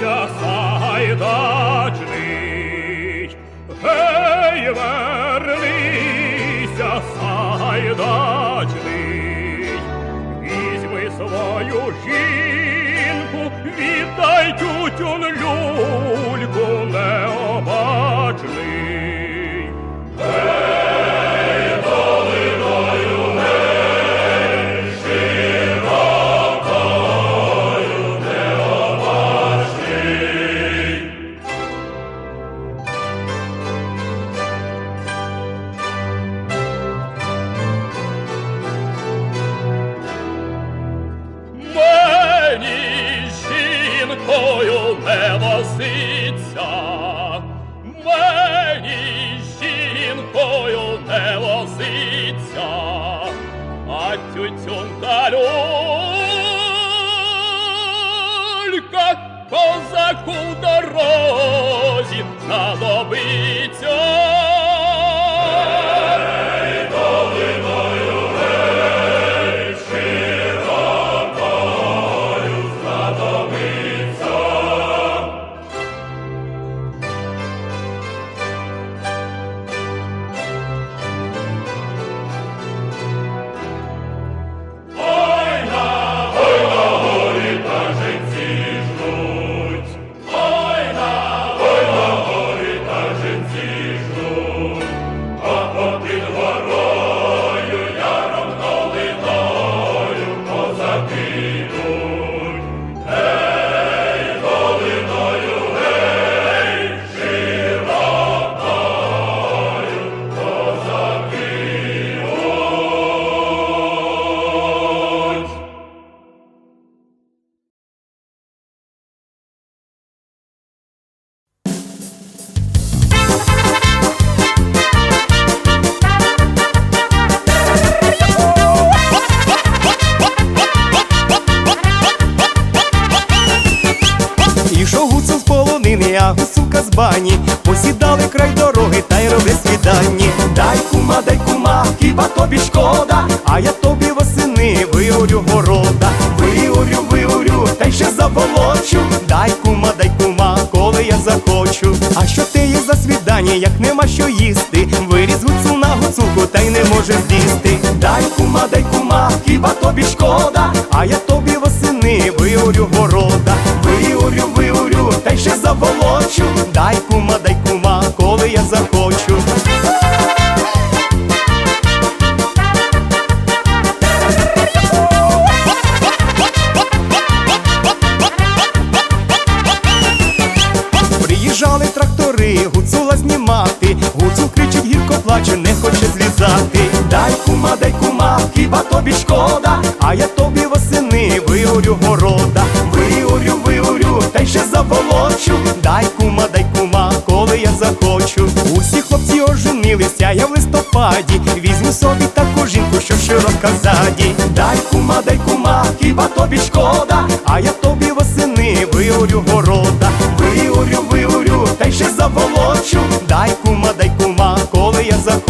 вернися, сайдачний, гей, вернися, сайдачний, козаку в дорозі знадобиться. Заволочу Дай кума, дай кума, коли я захочу. А що ти є за свідання, як нема що їсти? Виріз гуцу на гуцуку, та й не може з'їсти. Дай кума, дай кума, хіба тобі шкода, а я тобі восени виорю города. Виорю, виорю, та й ще заволочу Дай я в листопаді. Візьму собі таку жінку, що широка ззаді. Дай кума, дай кума, хіба тобі шкода, а я тобі восени виорю города. Виорю, виорю, та й ще заволочу. Дай кума, дай кума, коли я захочу.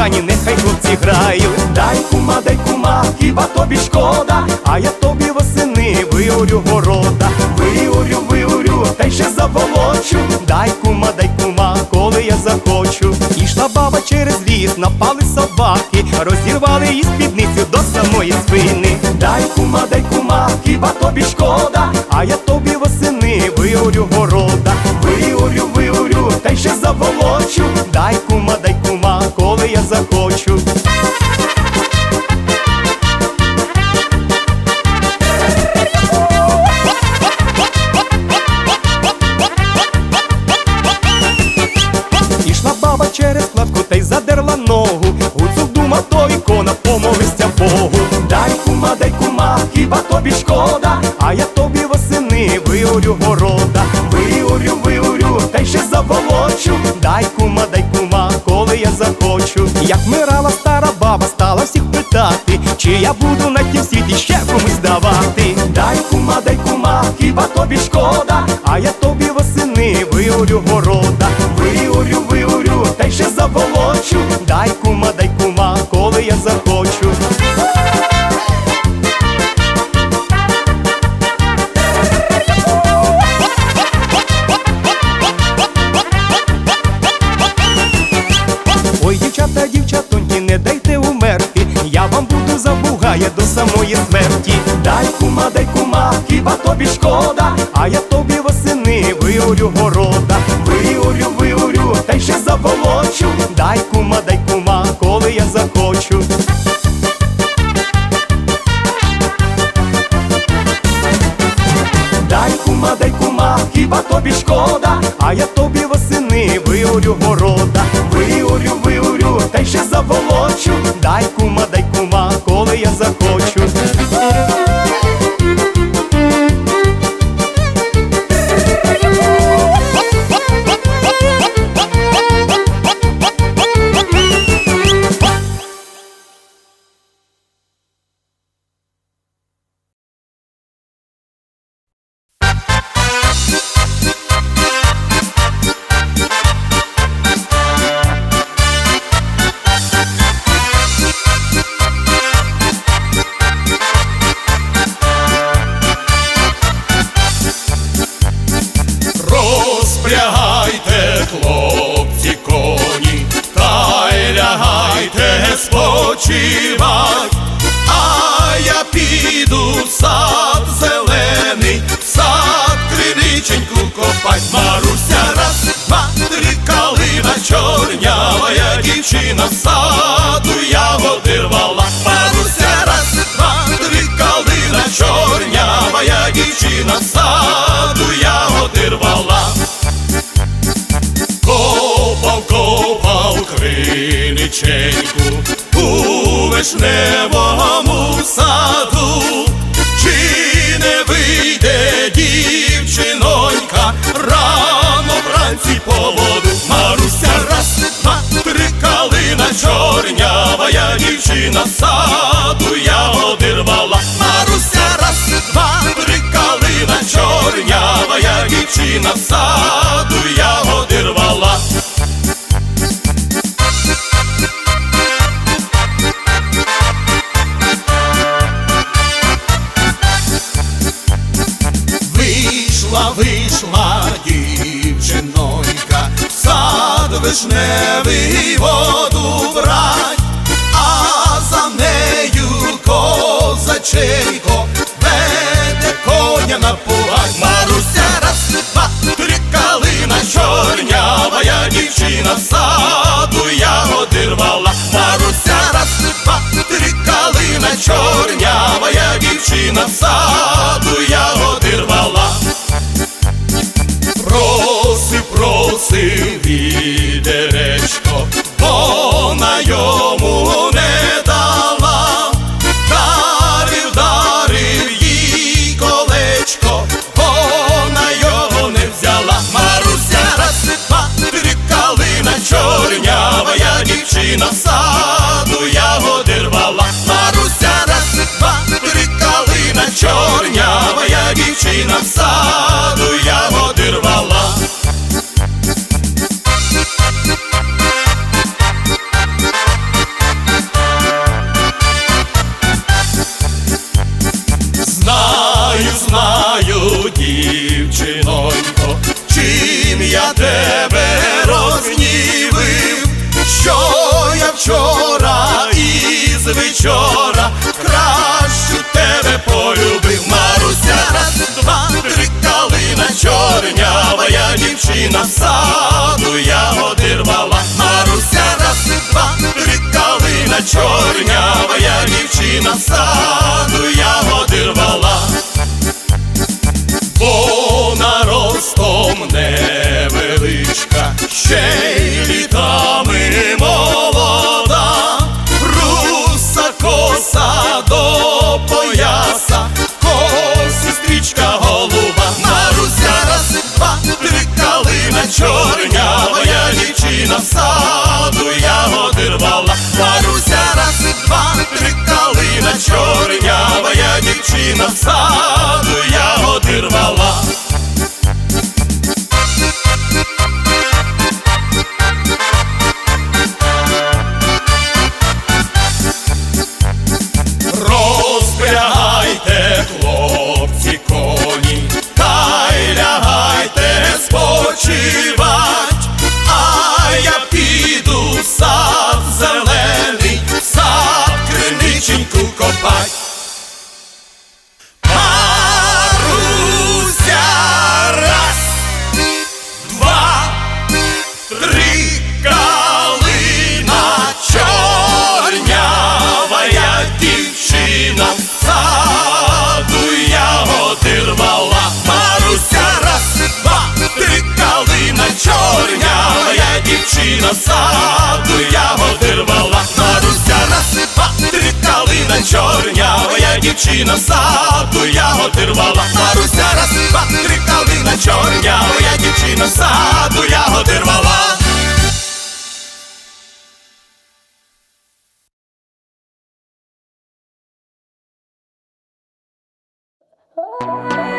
кохані, нехай хлопці грають. Дай кума, дай кума, хіба тобі шкода, а я тобі восени виорю города, виорю, виорю, та й ще заволочу. Дай кума, дай кума, коли я захочу. Ішла баба через ліс, напали собаки, розірвали її спідницю до самої спини. Дай кума, дай кума, хіба тобі шкода, а я тобі восени виорю города, виорю, виорю, та й ще заволочу. Дай кума, дай Як мирала стара баба, стала всіх питати, чи я буду на тім світі ще комусь давати. Дай кума, дай кума, хіба тобі шкода, а я тобі восени виорю города, виорю, виорю, та й ще заволочу. Дай кума, до самої смерті. Дай кума, дай кума, хіба тобі шкода, а я тобі восени виорю города, дівчина з саду ягоди рвала. Маруся раз, два, три калина чорня, моя дівчина з саду ягоди рвала. Копав, копав криниченьку у вишневому саду, з саду ягоди рвала. Маруся раз, два, три калина чорнява, я дівчина з саду ягоди рвала. Вийшла, вийшла дівчинонька, в сад вишневий воду коня напувать. Маруся раз, два, три калина чорнява, я дівчина з саду ягоди рвала. Маруся раз, два, три калина чорнява, я дівчина з саду ягоди рвала. Просив, просив відеречко, я дівчина дівчина з саду ягоди рвала. Маруся раз, два, три калина чорнява, я дівчина з саду ягоди рвала. Вона ростом невеличка, Dinossauro. саду ягоди рвала Маруся насипати калина чорнявая дівчина саду. Ягоди рвала Маруся насипати калина чорнявая дівчина саду. Ягоди рвала Oh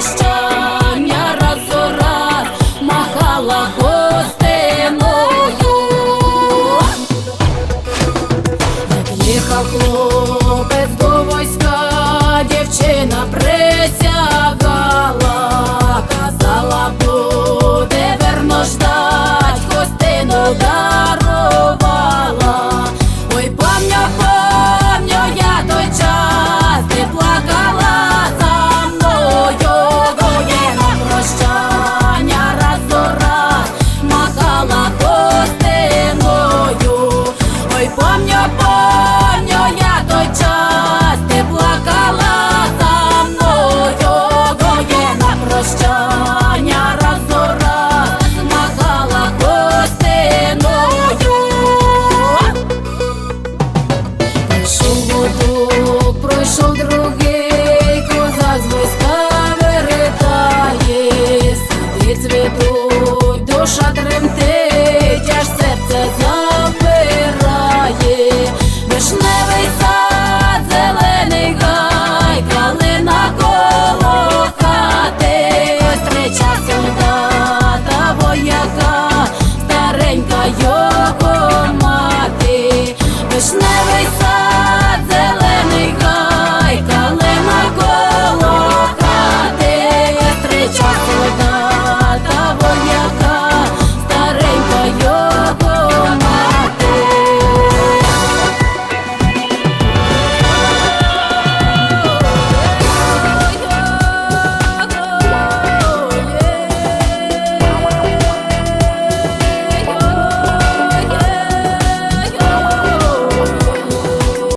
crystal dușa tremte